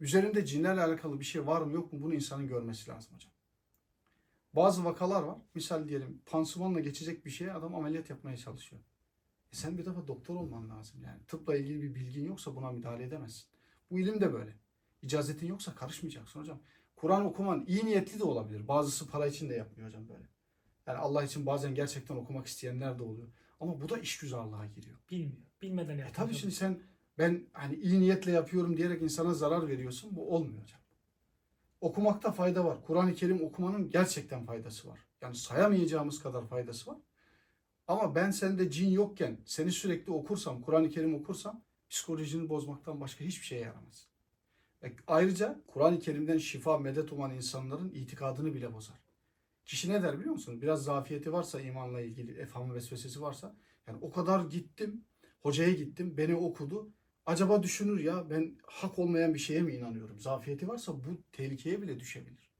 Üzerinde cinlerle alakalı bir şey var mı yok mu bunu insanın görmesi lazım hocam. Bazı vakalar var. Misal diyelim pansumanla geçecek bir şeye adam ameliyat yapmaya çalışıyor. E sen bir defa doktor olman lazım yani. Tıpla ilgili bir bilgin yoksa buna müdahale edemezsin. Bu ilim de böyle. İcazetin yoksa karışmayacaksın hocam. Kur'an okuman iyi niyetli de olabilir. Bazısı para için de yapmıyor hocam böyle. Yani Allah için bazen gerçekten okumak isteyenler de oluyor. Ama bu da işgüzarlığa giriyor. Bilmiyor. Bilmeden E yapıyor. tabii şimdi sen ben hani iyi niyetle yapıyorum diyerek insana zarar veriyorsun. Bu olmuyor hocam. Okumakta fayda var. Kur'an-ı Kerim okumanın gerçekten faydası var. Yani sayamayacağımız kadar faydası var. Ama ben sende cin yokken seni sürekli okursam, Kur'an-ı Kerim okursam psikolojini bozmaktan başka hiçbir şeye yaramaz. E, ayrıca Kur'an-ı Kerim'den şifa, medet uman insanların itikadını bile bozar. Kişi ne der biliyor musunuz? Biraz zafiyeti varsa imanla ilgili, efham vesvesesi varsa yani o kadar gittim, hocaya gittim, beni okudu. Acaba düşünür ya ben hak olmayan bir şeye mi inanıyorum? Zafiyeti varsa bu tehlikeye bile düşebilir.